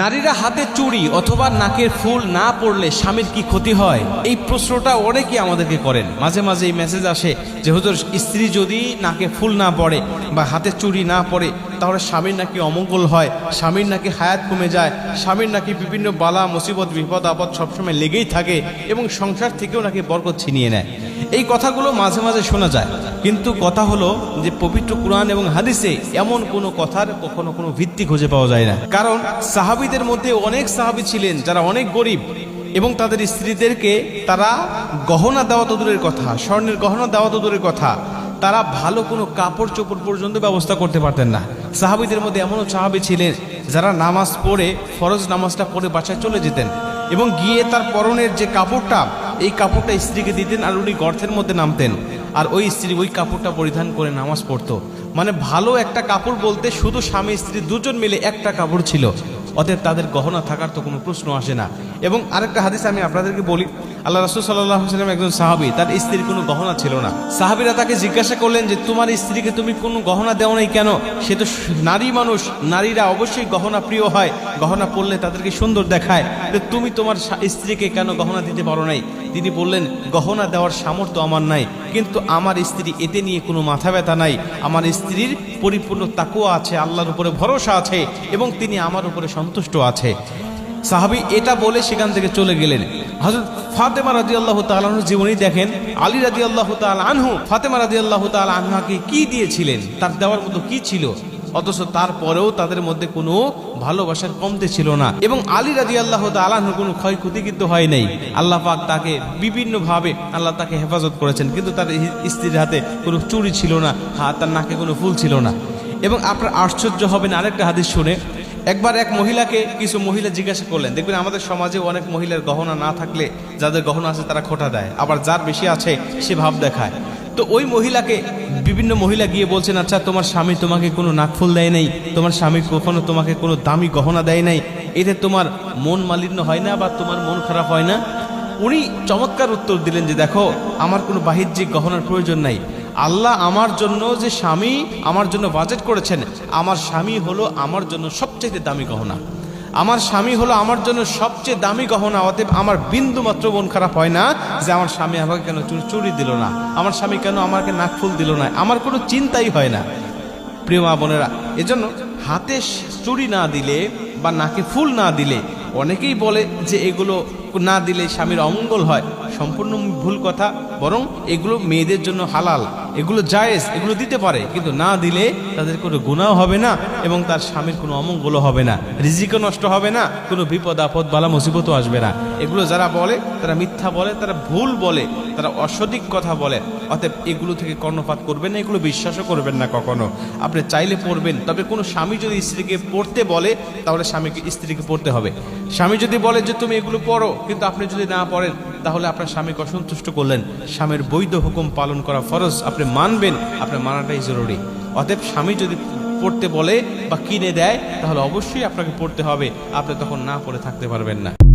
নারীরা হাতে চুড়ি অথবা নাকের ফুল না পড়লে স্বামীর কি ক্ষতি হয়? এই প্রশ্নটা অনেকেই আমাদেরকে করেন। মাঝে মাঝে এই মেসেজ আসে যে, হুজুর, স্ত্রী যদি নাকে ফুল না পড়ে বা হাতে চুড়ি না পড়ে তাহলে স্বামীর নাকি অমঙ্গল হয়, স্বামীর নাকি হায়াত কমে যায়, স্বামীর নাকি বিভিন্ন বালা, মুসিবত, বিপদ, আপদ সবসময় লেগেই থাকে এবং সংসার থেকেও নাকি বরকত ছিনিয়ে নেয়। এই কথাগুলো মাঝে মাঝে শোনা যায়। কিন্তু কথা হলো যে পবিত্র কোরআন এবং হাদিসে এমন কোনো কথার কখনো কোনো ভিত্তি খুঁজে পাওয়া যায় না। কারণ সাহাবিদের মধ্যে অনেক সাহাবি ছিলেন যারা অনেক গরিব এবং তাদের স্ত্রীদেরকে তারা গহনা দেওয়া তো দূরের কথা, স্বর্ণের গহনা দেওয়া তো দূরের কথা। তারা ভালো কোনো কাপড় চোপড় পর্যন্ত ব্যবস্থা করতে পারতেন না। সাহাবিদের মধ্যে এমনও সাহাবি ছিলেন যারা নামাজ পড়ে, ফরজ নামাজটা পড়ে বাসায় চলে যেতেন এবং গিয়ে তার পরনের যে কাপড়টা, এই কাপড়টা স্ত্রীকে দিতেন আর উনি গর্থের মধ্যে নামতেন। আর ওই স্ত্রী ওই কাপড়টা পরিধান করে নামাজ পড়তো। মানে ভালো একটা কাপড় বলতে শুধু স্বামী স্ত্রী দুজন মিলে একটা কাপড় ছিল। অতএব তাদের গহনা থাকার তো কোনো প্রশ্ন আসে না। এবং আরেকটা হাদিস আমি আপনাদেরকে বলি আল্লাহ রসুল সাল্লাহ সাল্লাম একজন সাহাবি, তার স্ত্রীর কোনো গহনা ছিল না। সাহাবিরা তাকে জিজ্ঞাসা করলেন যে, তোমার স্ত্রীকে তুমি কোনো গহনা দেও নাই কেন? সে তো নারী মানুষ, নারীরা অবশ্যই গহনা প্রিয় হয়, গহনা পরলে তাদেরকে সুন্দর দেখায়। তো তুমি তোমার স্ত্রীকে কেন গহনা দিতে পারো নাই? তিনি বললেন, গহনা দেওয়ার সামর্থ্য আমার নাই, কিন্তু আমার স্ত্রী এতে নিয়ে কোনো মাথা ব্যথা নাই। আমার স্ত্রীর পরিপূর্ণ তাকুয়া আছে, আল্লাহর উপরে ভরসা আছে এবং তিনি আমার উপরে সন্তুষ্ট আছে। সাহাবি এটা বলে সেখান থেকে চলে গেলেন। হজরত ফাতেমা রাজি আল্লাহ তালুর জীবনী দেখেন, আলী রাজি আল্লাহ তাল আনহু ফাতেমা রাজি আল্লাহ তাল আনহাকে কি দিয়েছিলেন? তার দেওয়ার মতো কি ছিল? অথচ তারপরেও তাদের মধ্যে কোনো ভালোবাসার কমতে ছিল না। এবং আলী রাজি আল্লাহ তালাহুর কোনো ক্ষয়ক্ষতি কিন্তু হয় নাই। আল্লাহ পাক তাকে বিভিন্নভাবে আল্লাহ তাকে হেফাজত করেছেন, কিন্তু তার স্ত্রীর হাতে কোনো চুরি ছিল না, হাত তার নাকে কোনো ফুল ছিল না। এবং আপনার আশ্চর্য হবেন আরেকটা হাদিস শুনে একবার এক মহিলাকে কিছু মহিলা জিজ্ঞাসা করলেন, দেখবেন আমাদের সমাজে অনেক মহিলার গহনা না থাকলে যাদের গহনা আছে তারা খোটা দেয়, আবার যার বেশি আছে সে ভাব দেখায়। তো ওই মহিলাকে বিভিন্ন মহিলা গিয়ে বলছেন আচ্ছা তোমার স্বামী তোমাকে কোনো নাকফুল দেয় নাই? তোমার স্বামী কখনো তোমাকে কোনো দামি গহনা দেয় নাই? এতে তোমার মন মালিন্য হয় না বা তোমার মন খারাপ হয় না? উনি চমৎকার উত্তর দিলেন যে, দেখো, আমার কোনো বাহ্যিক গহনার প্রয়োজন নাই। আল্লাহ আমার জন্য যে স্বামী আমার জন্য বাজেট করেছেন, আমার স্বামী হলো আমার জন্য সবচেয়ে দামি গহনা। আমার স্বামী হলো আমার জন্য সবচেয়ে দামি গহনা, অতএব আমার বিন্দু মাত্র মন খারাপ হয় না যে আমার স্বামী আমাকে কেন চুরি- দিল না, আমার স্বামী কেন আমাকে নাকফুল দিল না, আমার কোনো চিন্তাই হয় না। প্রিয় মা বোনেরা, এজন্য হাতে চুরি না দিলে বা নাকে ফুল না দিলে অনেকেই বলে যে এগুলো না দিলে স্বামীর অমঙ্গল হয়। সম্পূর্ণ ভুল কথা, বরং এগুলো মেয়েদের জন্য হালাল। এগুলো জায়েজ, এগুলো দিতে পারে, কিন্তু না দিলে তাদের কোনো গুণাও হবে না এবং তার স্বামীর কোনো অমঙ্গলও হবে না। রিজিকও নষ্ট হবে না, কোনো বিপদ আপদ, বালা মুসিবতও আসবে না। এগুলো যারা বলে, তারা মিথ্যা বলে, তারা ভুল বলে, তারা অসঠিক কথা বলে। অতএব এগুলো থেকে কর্ণপাত করবেন না, এগুলো বিশ্বাসও করবেন না কখনো। আপনি চাইলে পড়বেন, তবে কোনো স্বামী যদি স্ত্রীকে পড়তে বলে, তাহলে স্বামীকে স্ত্রীকে পড়তে হবে। স্বামী যদি বলে যে, তুমি এগুলো পড়ো কিন্তু আপনি যদি না পড়েন, তাহলে আপনার স্বামীকে অসন্তুষ্ট করলেন। স্বামীর বৈধ হুকুম পালন করা ফরজ, আপনি মানবেন, আপনার মানাটাই জরুরি। অতএব স্বামী যদি পড়তে বলে বা কিনে দেয়, তাহলে অবশ্যই আপনাকে পড়তে হবে। আপনি তখন না পড়ে থাকতে পারবেন না।